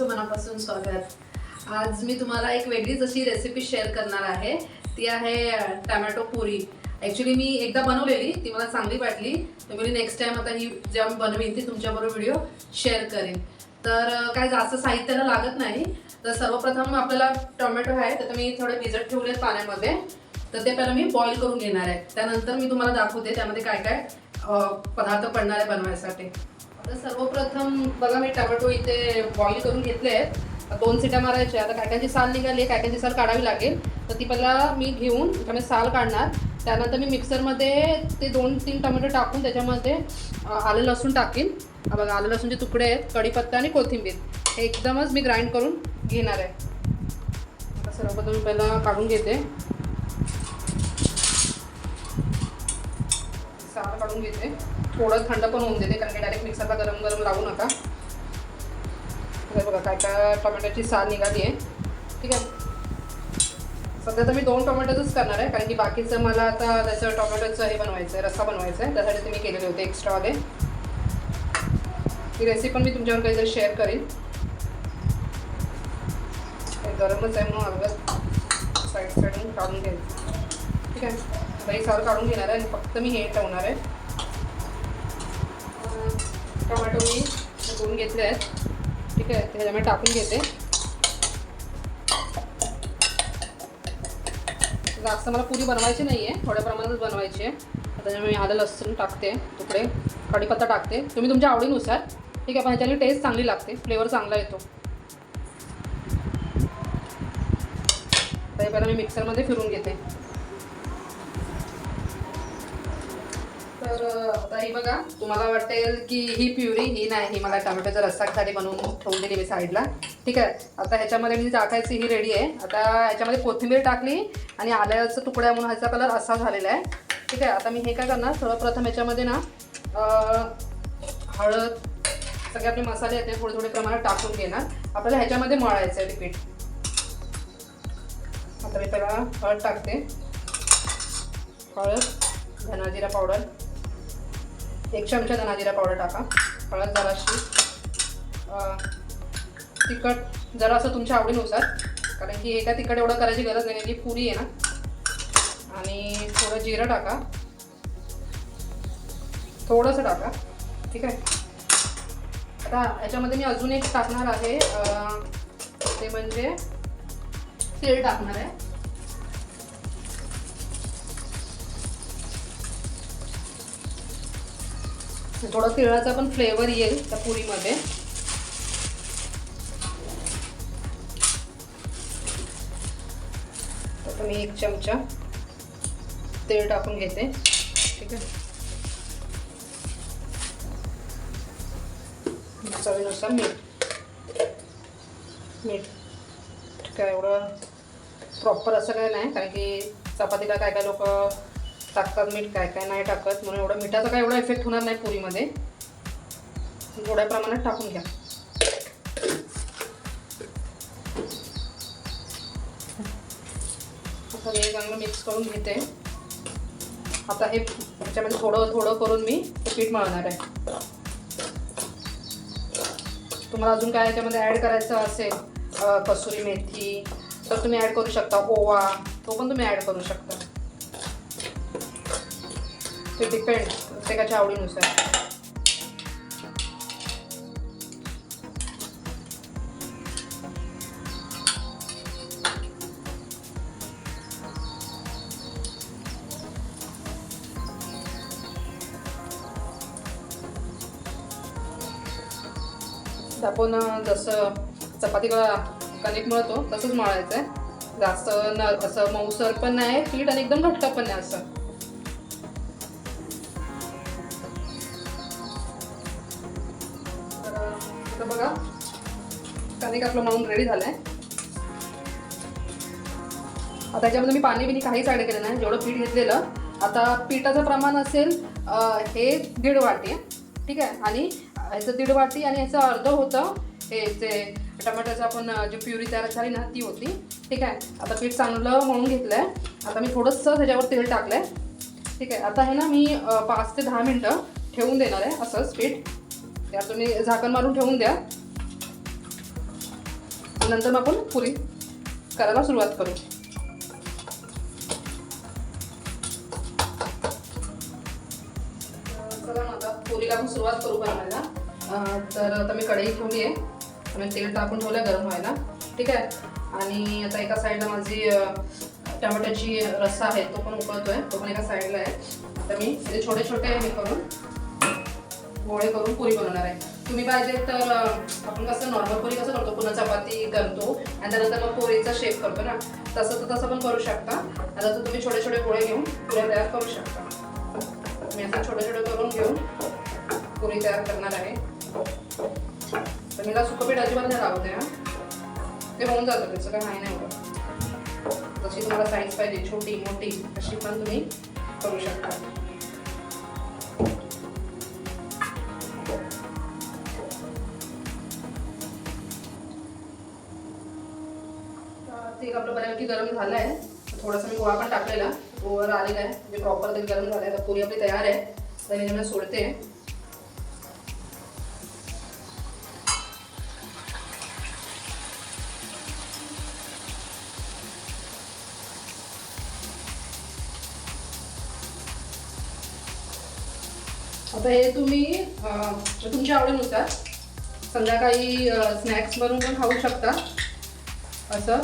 तुमचं मनापासून स्वागत. आज मी तुम्हाला एक वेगळीच अशी रेसिपी शेअर करणार आहे. ती आहे टमॅटो पुरी. ॲक्च्युली मी एकदा बनवलेली ती मला चांगली वाटली. तर मी नेक्स्ट टाइम आता ही जेव्हा मी बनवीन ती तुमच्याबरोबर व्हिडिओ शेअर करेन. तर काय जास्त साहित्याला लागत नाही. तर सर्वप्रथम आपल्याला टोमॅटो आहे तर मी थोडे भिजत ठेवले पाण्यामध्ये. तर ते पहिला मी बॉईल करून घेणार आहे. त्यानंतर मी तुम्हाला दाखवते त्यामध्ये काय काय पदार्थ पडणार आहे बनवायसाठी. आता सर्वप्रथम बघा मी टोमॅटो इथे बॉईल करून घेतले आहेत. दोन सिट्या मारायच्या आता कायकांची साल निघाली काय कायकांची साल काढावी लागेल. तर ती पहिला मी घेऊन त्यामध्ये साल काढणार. त्यानंतर मी मिक्सरमध्ये ते दोन तीन टोमॅटो टाकून त्याच्यामध्ये आलं लसूण टाकीन. बघा आलं लसूणचे तुकडे आहेत कढीपत्ता आणि कोथिंबीर. हे एकदमच मी ग्राइंड करून घेणार आहे. आता सर्वप्रथम मी पहिला काढून घेते. साल काढून घेते. थोडं थंड पण होऊन देते कारण की डायरेक्ट मिक्सरला गरम गरम लावू नका. बघा काय काय टोमॅटोची साल निघाली आहे. ठीक आहे. सध्या तर मी दोन टोमॅटोचंच करणार आहे कारण की बाकीचं मला आता त्याचं टोमॅटोचं हे बनवायचं आहे रस्सा बनवायचा आहे त्यासाठी ते मी केलेले होते एक्स्ट्रावाले ही रेसिपी पण मी तुमच्यावर काहीतरी शेअर करेन. हे गरमच आहे म्हणून अगोदर साईड साईडून काढून घ्यायचं. ठीक आहे. आता ही साल काढून घेणार आहे आणि फक्त मी हे ठेवणार आहे. टमाटो मी धुवून घेतले आहेत. ठीक आहे त्याच्यामध्ये टाकून घेते. जास्त मला पुरी बनवायची नाही आहे थोड्या प्रमाणातच बनवायची आहे. त्याच्यामुळे मी आलं लसूण टाकते तुकडे कढीपत्ता टाकते. तुम्ही तुमच्या आवडीनुसार ठीक आहे पण ह्याच्याने टेस्ट चांगली लागते फ्लेवर चांगला येतो. तर हे पहिला मी मिक्सरमध्ये फिरून घेते. तर आता ही बघा तुम्हाला वाटेल की ही प्युरी ही नाही ही मला रस्सा खाली बनवून ठेवून दिली मी साईडला. ठीक आहे आता ह्याच्यामध्ये मी टाकायची ही रेडी आहे. आता ह्याच्यामध्ये कोथिंबीर टाकली आणि आल्याचा तुकड्या म्हणून ह्याचा कलर असा झालेला आहे. ठीक आहे आता मी हे काय करणार सर्वप्रथम ह्याच्यामध्ये ना हळद सगळे आपले मसाले आहेत ते थोडे थोडे प्रमाणात टाकून घेणार. आपल्याला ह्याच्यामध्ये मळायचं आहे रिपीट पीठ. आता मी पहिला हळद टाकते. हळद धनाजिरा पावडर. एक चमचा धनाजिरा पावडर टाका. हळद जराशी. तिखट जरासं तुमच्या आवडीनुसार. कारण की एका तिखट एवढं करायची गरज नाही जी की पुरी आहे ना. आणि थोडं जिरं टाका. थोडंसं टाका. ठीक आहे? आता याच्यामध्ये मी अजून एक टाकणार आहे ते म्हणजे तेल टाकणार आहे. थोडं तिळाचा पण फ्लेवर येईल त्या पुरीमध्ये. आता मी एक चमचा तेल टाकून घेते. ठीक आहे? चवीनुसार मीठ. मीठ. ठीक आहे एवढं प्रॉपर असं काय नाही कारण की चपातीला काय काय लोक टाकतात मीठ काय काय नाही टाकत म्हणून एवढं मिठाचा काय एवढा इफेक्ट होणार नाही पुरीमध्ये. थोड्या प्रमाणात टाकून घ्या. आता हे चांगलं मिक्स करून घेते. आता हे त्याच्यामध्ये थोडं थोडं करून मी पीठ मळणार आहे. तुम्हाला अजून काय याच्यामध्ये ॲड करायचं असेल कसुरी मेथी तर तुम्ही ॲड करू शकता ओवा तो पण तुम्ही ॲड करू शकता. ते डिपेंड प्रत्येकाच्या आवडीनुसार. तर आपण जसं चपातीला कणिक मळतो तसंच मळायचं आहे जास्त न असं मऊसर पण नाही पीठ आणि एकदम घट्ट पण नाही असं. बघा. कणिक आपलं मळून रेडी झालं आहे आता याच्यामध्ये मी पाणी बिनी काहीच ॲड केलं नाही. जेवढं पीठ घेतलेलं. आता पिठाचं प्रमाण असेल हे दीड वाटी. ठीक आहे? आणि ह्याचं दीड वाटी आणि ह्याचं अर्ध होतं. हे ते टमाट्याचं आपण जी प्युरी तयार झाली ना ती होती. ठीक आहे? आता पीठ चांगलं म्हणून घेतलं आहे आता मी थोडंसं त्याच्यावर तेल टाकलं आहे ठीक आहे? आता हे ना मी पाच ते दहा मिनटं ठेवून देणार आहे असंच पीठ. त्या तुम्ही झाकण मारून ठेवून द्या. नंतर मग आपण पुरी करायला सुरुवात करू. चला मग आता पुरीला आपण सुरुवात करू बनवायला. तर आता मी कढई ठेवली आहे. आणि तेल टाकून ठेवलं गरम व्हायला. ठीक आहे? आणि आता एका साईडला माझी टमाट्याची रस्सा आहे तो पण उकळतोय. तो पण एका साईडला आहे. तर मी ते छोटे छोटे हे करून गोळे करून पुरी बनवणार आहे. तुम्ही पाहिजे तर आपण कसं नॉर्मल पुरी कसं करतो? पुन्हा चपाती करतो आणि त्यानंतर मग पोरीचा शेप करतो ना? तसं तर तसं पण करू शकता. आता तर तुम्ही छोटे छोटे गोळे घेऊन पुऱ्या तयार करू शकता. मी असं छोटे छोटे करून घेऊन पुरी तयार करणार आहे. तर मी सुकं अजिबात नाही लावते हा. ते होऊन जातं त्याचं काय नाही नाही जशी तुम्हाला साईज पाहिजे छोटी मोठी अशी पण तुम्ही करू शकता. तेल आपलं बऱ्यापैकी गरम झालं आहे. थोडासा मी गोळा पण टाकलेला. गोवर आलेला आहे. म्हणजे प्रॉपर तेल गरम झालं आहे तर पुरी आपली तयार आहे. तर मी सोडते. आता हे तुम्ही तुमच्या आवडीनुसार संध्याकाळी स्नॅक्स बनवून पण खाऊ शकता. असं.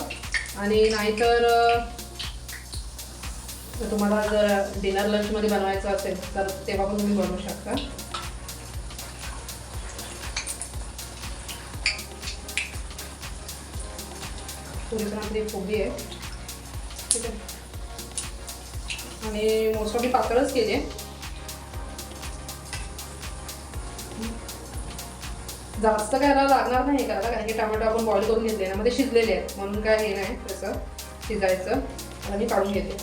आणि नाहीतर तुम्हाला जर डिनर लंचमध्ये बनवायचं असेल तर तेव्हा पण तुम्ही बनवू शकता. पुरी पण आपली फोबी आहे. ठीक आहे. आणि मोस्ट ऑफ पातळच केली आहे. जास्त करायला लागणार नाही करायला कारण की टोमॅटो आपण बॉईल करून घेतले ना मध्ये शिजलेले आहेत. म्हणून काय हे नाही तसं शिजायचं. आणि मी काढून घेते.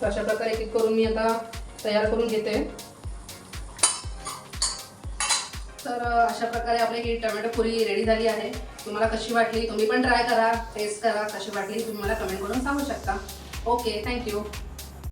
तर अशा प्रकारे एक एक करून मी आता तयार करून घेते. तर अशा प्रकारे आपली ही टोमॅटो पुरी रेडी झाली आहे. तुम्हाला कशी वाटली तुम्ही पण ट्राय करा टेस्ट करा. कशी वाटली तुम्ही मला कमेंट करून सांगू शकता. Okay thank you